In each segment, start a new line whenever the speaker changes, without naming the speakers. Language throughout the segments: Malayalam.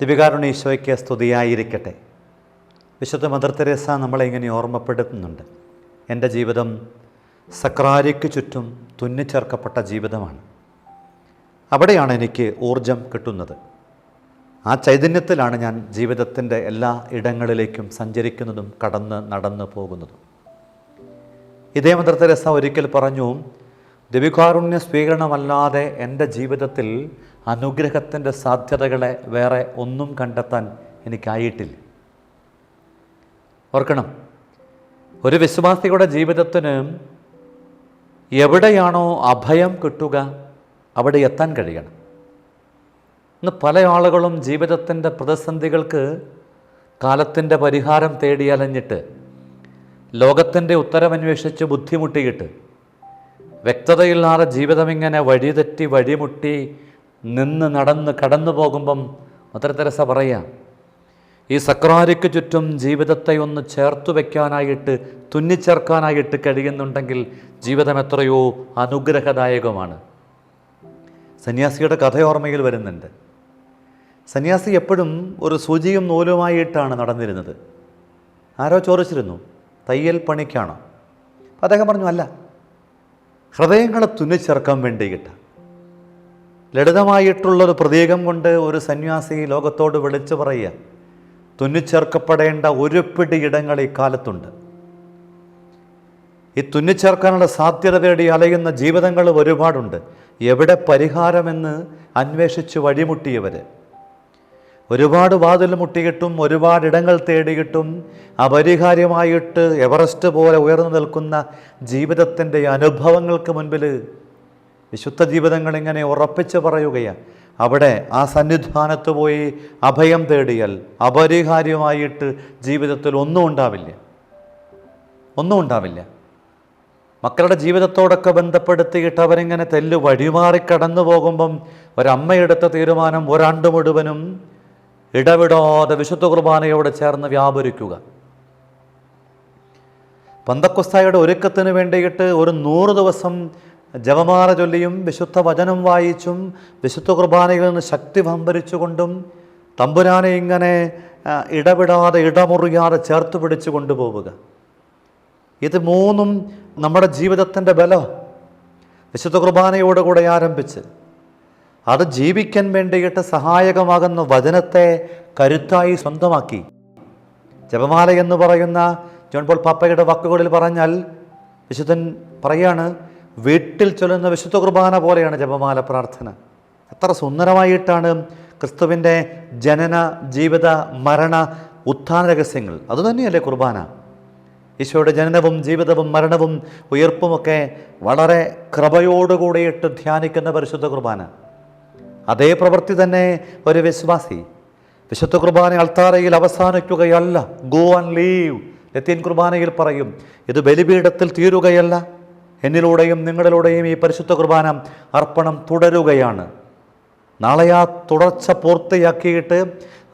ദിവികാരുണ്യ ഈശോയ്ക്ക് സ്തുതിയായിരിക്കട്ടെ. വിശുദ്ധ മദർ തെരേസ നമ്മളെ ഇങ്ങനെ ഓർമ്മപ്പെടുത്തുന്നുണ്ട്. എന്റെ ജീവിതം സക്രാരിക്ക് ചുറ്റും തുന്നിച്ചേർക്കപ്പെട്ട ജീവിതമാണ്. അവിടെയാണ് എനിക്ക് ഊർജം കിട്ടുന്നത്. ആ ചൈതന്യത്തിലാണ് ഞാൻ ജീവിതത്തിന്റെ എല്ലാ ഇടങ്ങളിലേക്കും സഞ്ചരിക്കുന്നതും കടന്ന് നടന്ന് പോകുന്നതും. ഇതേ മദർ തെരേസ ഒരിക്കൽ പറഞ്ഞു ദിവികാരുണ്യ സ്വീകരണമല്ലാതെ എന്റെ ജീവിതത്തിൽ അനുഗ്രഹത്തിന്റെ സാധ്യതകളെ വേറെ ഒന്നും കണ്ടെത്താൻ എനിക്കായിട്ടില്ല. ഓർക്കണം ഒരു വിശ്വാസിയുടെ ജീവിതത്തിന് എവിടെയാണോ അഭയം കിട്ടുക അവിടെ എത്താൻ കഴിയണം. ഇന്ന് പല ആളുകളും ജീവിതത്തിന്റെ പ്രതിസന്ധികൾക്ക് കാലത്തിന്റെ പരിഹാരം തേടിയലഞ്ഞിട്ട് ലോകത്തിന്റെ ഉത്തരമന്വേഷിച്ച് ബുദ്ധിമുട്ടിയിട്ട് വ്യക്തതയില്ലാതെ ജീവിതം ഇങ്ങനെ വഴിതെറ്റി വഴിമുട്ടി നിന്ന് നടന്ന് കടന്നു പോകുമ്പം മദർ തെരേസ ഈ സക്രാരിക്ക് ചുറ്റും ജീവിതത്തെ ഒന്ന് ചേർത്തു വയ്ക്കാനായിട്ട് തുന്നിച്ചേർക്കാനായിട്ട് കഴിയുന്നുണ്ടെങ്കിൽ ജീവിതം എത്രയോ അനുഗ്രഹദായകമാണ്. സന്യാസിയുടെ കഥയോർമ്മയിൽ വരുന്നുണ്ട്. സന്യാസി എപ്പോഴും ഒരു സൂചിയും നൂലുമായിട്ടാണ് നടന്നിരുന്നത്. ആരോ ചോദിച്ചിരുന്നു തയ്യൽ പണിക്കാണോ? അദ്ദേഹം പറഞ്ഞു അല്ല ഹൃദയങ്ങളെ തുന്നിച്ചേർക്കാൻ വേണ്ടിയിട്ട് ലളിതമായിട്ടുള്ളൊരു പ്രതീകം കൊണ്ട് ഒരു സന്യാസി ലോകത്തോട് വിളിച്ചു പറയുക തുന്നിച്ചേർക്കപ്പെടേണ്ട ഒരു പിടി ഇടങ്ങൾ ഇക്കാലത്തുണ്ട് കാലത്തുണ്ട്. ഈ തുന്നിച്ചേർക്കാനുള്ള സാധ്യത തേടി അലയുന്ന ജീവിതങ്ങൾ ഒരുപാടുണ്ട്. എവിടെ പരിഹാരമെന്ന് അന്വേഷിച്ച് വഴിമുട്ടിയവർ ഒരുപാട് വാതിൽ മുട്ടിയിട്ടും ഒരുപാട് ഇടങ്ങൾ തേടിയിട്ടും അപരിഹാര്യമായിട്ട് എവറസ്റ്റ് പോലെ ഉയർന്നു നിൽക്കുന്ന ജീവിതത്തിന്റെ അനുഭവങ്ങൾക്ക് മുൻപിൽ വിശുദ്ധ ജീവിതങ്ങൾ ഇങ്ങനെ ഉറപ്പിച്ച് പറയുകയാണ്. അവിടെ ആ സന്നിധാനത്ത് പോയി അഭയം തേടിയാൽ അപരിഹാര്യമായിട്ട് ജീവിതത്തിൽ ഒന്നും ഉണ്ടാവില്ല. ഒന്നും ഉണ്ടാവില്ല. മക്കളുടെ ജീവിതത്തോടൊക്കെ ബന്ധപ്പെടുത്തിയിട്ട് അവരിങ്ങനെ തെല്ല് വഴിമാറി കടന്നു പോകുമ്പം ഒരമ്മയെടുത്ത തീരുമാനം ഒരാണ്ട് മുഴുവനും ഇടവിടാതെ വിശുദ്ധ കുർബാനയോട് ചേർന്ന് വ്യാപരിക്കുക. പന്തക്കുസ്തായുടെ ഒരുക്കത്തിന് വേണ്ടിയിട്ട് ഒരു നൂറ് ദിവസം ജപമാല ചൊല്ലിയും വിശുദ്ധ വചനം വായിച്ചും വിശുദ്ധ കുർബാനയിൽ നിന്ന് ശക്തി സംഭരിച്ചുകൊണ്ടും തമ്പുരാനെ ഇങ്ങനെ ഇടപെടാതെ ഇടമുറിയാതെ ചേർത്ത് പിടിച്ചു കൊണ്ടുപോവുക. ഇത് മൂന്നും നമ്മുടെ ജീവിതത്തിന്റെ ബലം. വിശുദ്ധ കുർബാനയോടുകൂടെ ആരംഭിച്ച് അത് ജീവിക്കാൻ വേണ്ടിയിട്ട് സഹായകമാകുന്ന വചനത്തെ കരുത്തായി സ്വന്തമാക്കി. ജപമാല എന്ന് പറയുന്ന ജോൺ പോൾ പാപ്പയുടെ വാക്കുകളിൽ പറഞ്ഞാൽ വിശുദ്ധൻ പറയാണ് വീട്ടിൽ ചൊല്ലുന്ന വിശുദ്ധ കുർബാന പോലെയാണ് ജപമാല പ്രാർത്ഥന. എത്ര സുന്ദരമായിട്ടാണ് ക്രിസ്തുവിന്റെ ജനന ജീവിത മരണ ഉത്ഥാന രഹസ്യങ്ങൾ. അതുതന്നെയല്ലേ കുർബാന. ഈശോയുടെ ജനനവും ജീവിതവും മരണവും ഉയർപ്പുമൊക്കെ വളരെ കൃപയോടുകൂടിയിട്ട് ധ്യാനിക്കുന്ന പരിശുദ്ധ കുർബാന. അതേ പ്രവൃത്തി തന്നെ ഒരു വിശ്വാസി. വിശുദ്ധ കുർബാന അൾത്താരയിൽ അവസാനിക്കുകയല്ല. ഗോ ആൻഡ് ലീവ് ലത്തീൻ കുർബാനയിൽ പറയും ഇത് ബലിപീഠത്തിൽ തീരുകയല്ല. എന്നിലൂടെയും നിങ്ങളിലൂടെയും ഈ പരിശുദ്ധ കുർബാന അർപ്പണം തുടരുകയാണ്. നാളെ ആ തുടർച്ച പൂർത്തിയാക്കിയിട്ട്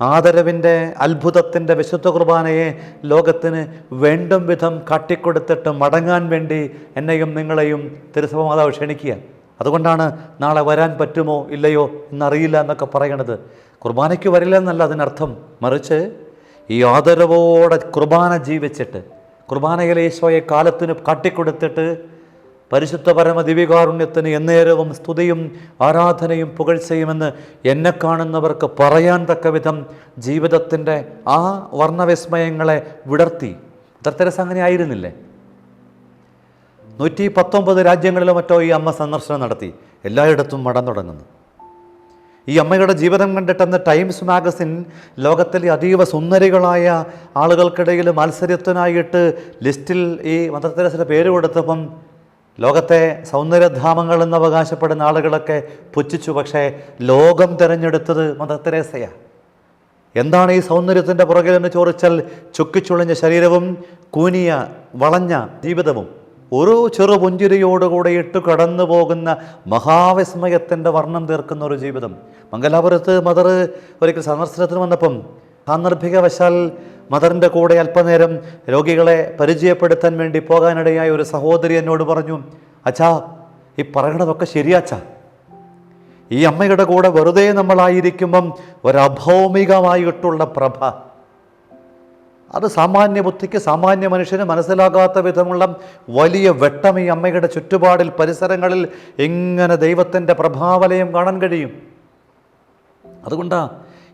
ആദരവിന്റെ അത്ഭുതത്തിന്റെ വിശുദ്ധ കുർബാനയെ ലോകത്തിന് വേണ്ടും വിധം കാട്ടിക്കൊടുത്തിട്ട് മടങ്ങാൻ വേണ്ടി എന്നെയും നിങ്ങളെയും തിരുസഭ മാതാവ് ക്ഷണിക്കുക അതുകൊണ്ടാണ് നാളെ വരാൻ പറ്റുമോ ഇല്ലയോ എന്നറിയില്ല എന്നൊക്കെ പറയണത്. കുർബാനയ്ക്ക് വരില്ല എന്നല്ല അതിനർത്ഥം. മറിച്ച് ഈ ആദരവോടെ കുർബാന ജീവിച്ചിട്ട് കുർബാനയിലെ ഈശോയെ കാലത്തിന് കാട്ടിക്കൊടുത്തിട്ട് പരിശുദ്ധ പരമ ദിവ്യകാരുണ്യത്തിന് എന്നേരവും സ്തുതിയും ആരാധനയും പുകഴ്ചയുമെന്ന് എന്നെ കാണുന്നവർക്ക് പറയാൻ തക്ക വിധം ജീവിതത്തിന്റെ ആ വർണവിസ്മയങ്ങളെ വിടർത്തി. തരത്തരസ് അങ്ങനെ ആയിരുന്നില്ലേ? നൂറ്റി പത്തൊമ്പത് രാജ്യങ്ങളിലോ മറ്റോ ഈ അമ്മ സന്ദർശനം നടത്തി. എല്ലായിടത്തും മടം തുടങ്ങുന്നു. ഈ അമ്മയുടെ ജീവിതം കണ്ടിട്ടെന്ന് ടൈംസ് മാഗസിൻ ലോകത്തിലെ അതീവ സുന്ദരികളായ ആളുകൾക്കിടയിൽ മത്സരത്തിനായിട്ട് ലിസ്റ്റിൽ ഈ മദർ തെരേസയുടെ പേര് കൊടുത്തപ്പം ലോകത്തെ സൗന്ദര്യധാമങ്ങൾ എന്ന് അവകാശപ്പെടുന്ന ആളുകളൊക്കെ പുച്ഛിച്ചു. പക്ഷേ ലോകം തിരഞ്ഞെടുത്തത് മദർ എന്താണ് ഈ സൗന്ദര്യത്തിന്റെ പുറകിൽ എന്ന് ചോദിച്ചാൽ ചുക്കിച്ചുളഞ്ഞ ശരീരവും കൂനിയ വളഞ്ഞ ജീവിതവും. ഒരു ചെറു പുഞ്ചിരിയോടുകൂടെ ഇട്ട് കടന്നു പോകുന്ന മഹാവിസ്മയത്തിന്റെ വർണം തീർക്കുന്ന ഒരു ജീവിതം. മംഗലാപുരത്ത് മദർ ഒരിക്കൽ സന്ദർശനത്തിന് വന്നപ്പം സാന്ദർഭികവശാൽ മദറിന്റെ കൂടെ അല്പനേരം രോഗികളെ പരിചയപ്പെടുത്താൻ വേണ്ടി പോകാനിടയായ ഒരു സഹോദരി എന്നോട് പറഞ്ഞു അച്ഛാ ഈ പറയണതൊക്കെ ശരിയാച്ചാ ഈ അമ്മയുടെ കൂടെ വെറുതെ നമ്മളായിരിക്കുമ്പം ഒരഭൗമികമായിട്ടുള്ള പ്രഭ. അത് സാമാന്യ ബുദ്ധിക്ക് സാമാന്യ മനുഷ്യന് മനസ്സിലാകാത്ത വിധമുള്ള വലിയ വെട്ടം ഈ അമ്മയുടെ ചുറ്റുപാടിൽ പരിസരങ്ങളിൽ എങ്ങനെ ദൈവത്തിന്റെ പ്രഭാവലയം കാണാൻ കഴിയും. അതുകൊണ്ടാണ്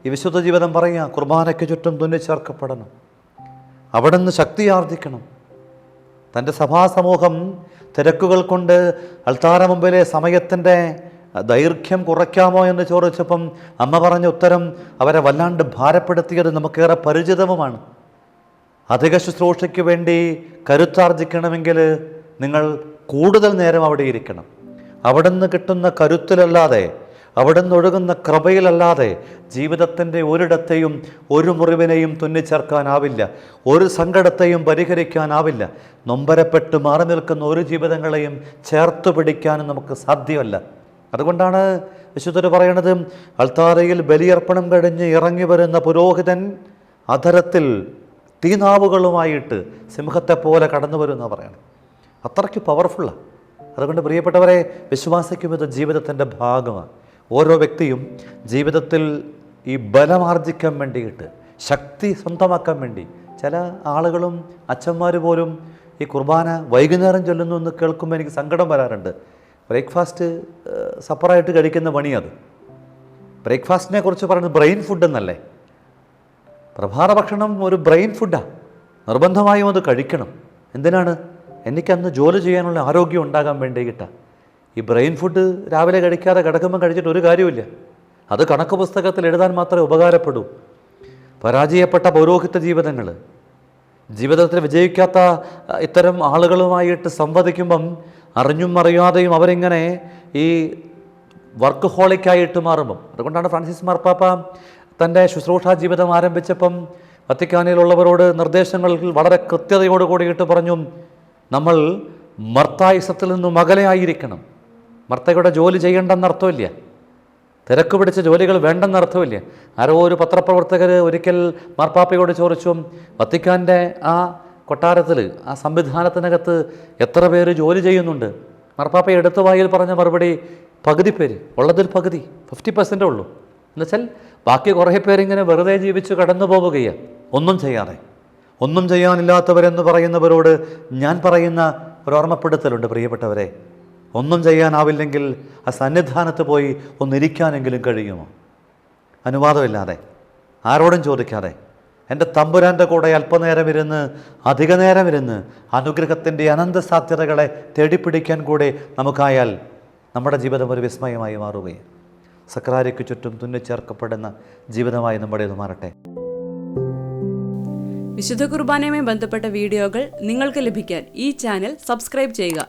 ഈ വിശുദ്ധ ജീവിതം പറയുക കുർബാനയ്ക്ക് ചുറ്റും തുന്നിച്ചേർക്കപ്പെടണം. അവിടെ നിന്ന് ശക്തി ആർജിക്കണം. തന്റെ സഭാസമൂഹം തിരക്കുകൾ കൊണ്ട് അൾത്താര മുമ്പിലെ സമയത്തിന്റെ ദൈർഘ്യം കുറയ്ക്കാമോ എന്ന് ചോദിച്ചപ്പം അമ്മ പറഞ്ഞ ഉത്തരം അവരെ വല്ലാണ്ട് ഭാരപ്പെടുത്തിയത് നമുക്കേറെ പരിചിതവുമാണ്. അധിക ശുശ്രൂഷയ്ക്ക് വേണ്ടി കരുത്താർജിക്കണമെങ്കിൽ നിങ്ങൾ കൂടുതൽ നേരം അവിടെ ഇരിക്കണം. അവിടെ നിന്ന് കിട്ടുന്ന കരുത്തിലല്ലാതെ അവിടെ നിന്ന് ഒഴുകുന്ന കൃപയിലല്ലാതെ ജീവിതത്തിന്റെ ഒരിടത്തെയും ഒരു മുറിവിനെയും തുന്നിച്ചേർക്കാനാവില്ല. ഒരു സങ്കടത്തെയും പരിഹരിക്കാനാവില്ല. നൊമ്പരപ്പെട്ട് മാറി നിൽക്കുന്ന ഒരു ജീവിതങ്ങളെയും ചേർത്ത് പിടിക്കാനും നമുക്ക് സാധ്യമല്ല. അതുകൊണ്ടാണ് വിശുദ്ധർ പറയണത് അൾത്താരയിൽ ബലിയർപ്പണം കഴിഞ്ഞ് ഇറങ്ങി വരുന്ന പുരോഹിതൻ അധരത്തിൽ തീനാവുകളുമായിട്ട് സിംഹത്തെ പോലെ കടന്നു പറയണം. അത്രയ്ക്ക് പവർഫുള്ളാണ് അതുകൊണ്ട് പ്രിയപ്പെട്ടവരെ വിശ്വാസിക്കും ഇത് ജീവിതത്തിന്റെ ഭാഗമാണ് ഓരോ വ്യക്തിയും ജീവിതത്തിൽ ഈ ബലമാർജിക്കാൻ വേണ്ടിയിട്ട് ശക്തി സ്വന്തമാക്കാൻ വേണ്ടി ചില ആളുകളും അച്ഛന്മാർ പോലും ഈ കുർബാന വൈകുന്നേരം ചൊല്ലുന്നു എന്ന് കേൾക്കുമ്പോൾ എനിക്ക് സങ്കടം വരാറുണ്ട്. ബ്രേക്ക്ഫാസ്റ്റ് സപ്പറായിട്ട് കഴിക്കുന്ന പണിയത് ബ്രേക്ക്ഫാസ്റ്റിനെ കുറിച്ച് പറയുന്നത് ബ്രെയിൻ ഫുഡ് എന്നല്ലേ? പ്രഭാത ഭക്ഷണം ഒരു ബ്രെയിൻ ഫുഡാണ് നിർബന്ധമായും അത് കഴിക്കണം. എന്തിനാണ്? എനിക്കന്ന് ജോലി ചെയ്യാനുള്ള ആരോഗ്യം ഉണ്ടാകാൻ വേണ്ടിയിട്ടാണ് ഈ ബ്രെയിൻ ഫുഡ് രാവിലെ കഴിക്കാതെ കിടക്കുമ്പോൾ കഴിച്ചിട്ട് ഒരു കാര്യമില്ല അത് കണക്ക് പുസ്തകത്തിൽ എഴുതാൻ മാത്രമേ ഉപകാരപ്പെടൂ. പരാജയപ്പെട്ട പൗരോഹിത്യ ജീവിതങ്ങൾ. ജീവിതത്തിൽ വിജയിക്കാത്ത ഇത്തരം ആളുകളുമായിട്ട് സംവദിക്കുമ്പം അറിഞ്ഞും അറിയാതെയും അവരിങ്ങനെ ഈ വർക്ക് ഹോളിക്കായിട്ട് മാറുമ്പം. അതുകൊണ്ടാണ് ഫ്രാൻസിസ് മാർപ്പാപ്പ തന്റെ ശുശ്രൂഷാ ജീവിതം ആരംഭിച്ചപ്പം വത്തിക്കാനിലുള്ളവരോട് നിർദ്ദേശങ്ങൾ വളരെ കൃത്യതയോട് കൂടിയിട്ട് പറഞ്ഞു നമ്മൾ മർത്തായുസത്തിൽ നിന്നും അകലെയായിരിക്കണം മർത്തയുടെ ജോലി ചെയ്യേണ്ടെന്ന് അർത്ഥമില്ല. തിരക്ക് പിടിച്ച ജോലികൾ വേണ്ടെന്ന് അർത്ഥമില്ല. ആരോ ഒരു പത്രപ്രവർത്തകർ ഒരിക്കൽ മാർപ്പാപ്പയോട് ചോദിച്ചു വത്തിക്കാന്റെ ആ കൊട്ടാരത്തിൽ ആ സംവിധാനത്തിനകത്ത് എത്ര പേര് ജോലി ചെയ്യുന്നുണ്ട്? മാർപ്പാപ്പ എടുത്ത വായിൽ പറഞ്ഞ മറുപടി പകുതി പേര്. ഉള്ളതിൽ പകുതി. ഫിഫ്റ്റി പെർസെന്റേ ഉള്ളൂ. എന്നുവെച്ചാൽ ബാക്കി കുറേ പേരിങ്ങനെ വെറുതെ ജീവിച്ച് കടന്നു പോവുകയാണ്. ഒന്നും ചെയ്യാതെ. ഒന്നും ചെയ്യാനില്ലാത്തവരെന്ന് പറയുന്നവരോട് ഞാൻ പറയുന്ന ഒരു ഓർമ്മപ്പെടുത്തലുണ്ട് പ്രിയപ്പെട്ടവരെ. ഒന്നും ചെയ്യാനാവില്ലെങ്കിൽ ആ സന്നിധാനത്ത് പോയി ഒന്നിരിക്കാനെങ്കിലും കഴിയുമോ? അനുവാദമില്ലാതെ. ആരോടും ചോദിക്കാതെ. എന്റെ തമ്പുരാന്റെ കൂടെ അല്പനേരം ഇരുന്ന് അധിക നേരം ഇരുന്ന് അനുഗ്രഹത്തിന്റെ അനന്ത സാധ്യതകളെ തേടിപ്പിടിക്കാൻ കൂടെ നമുക്കായാൽ നമ്മുടെ ജീവിതം ഒരു വിസ്മയമായി മാറുകയും സക്രാരിക്ക് ചുറ്റും തുന്നിച്ചേർക്കപ്പെടുന്ന ജീവിതമായി നമ്മുടേത് മാറട്ടെ.
വിശുദ്ധ കുർബാനയുമായി ബന്ധപ്പെട്ട വീഡിയോകൾ നിങ്ങൾക്ക് ലഭിക്കാൻ ഈ ചാനൽ സബ്സ്ക്രൈബ് ചെയ്യുക.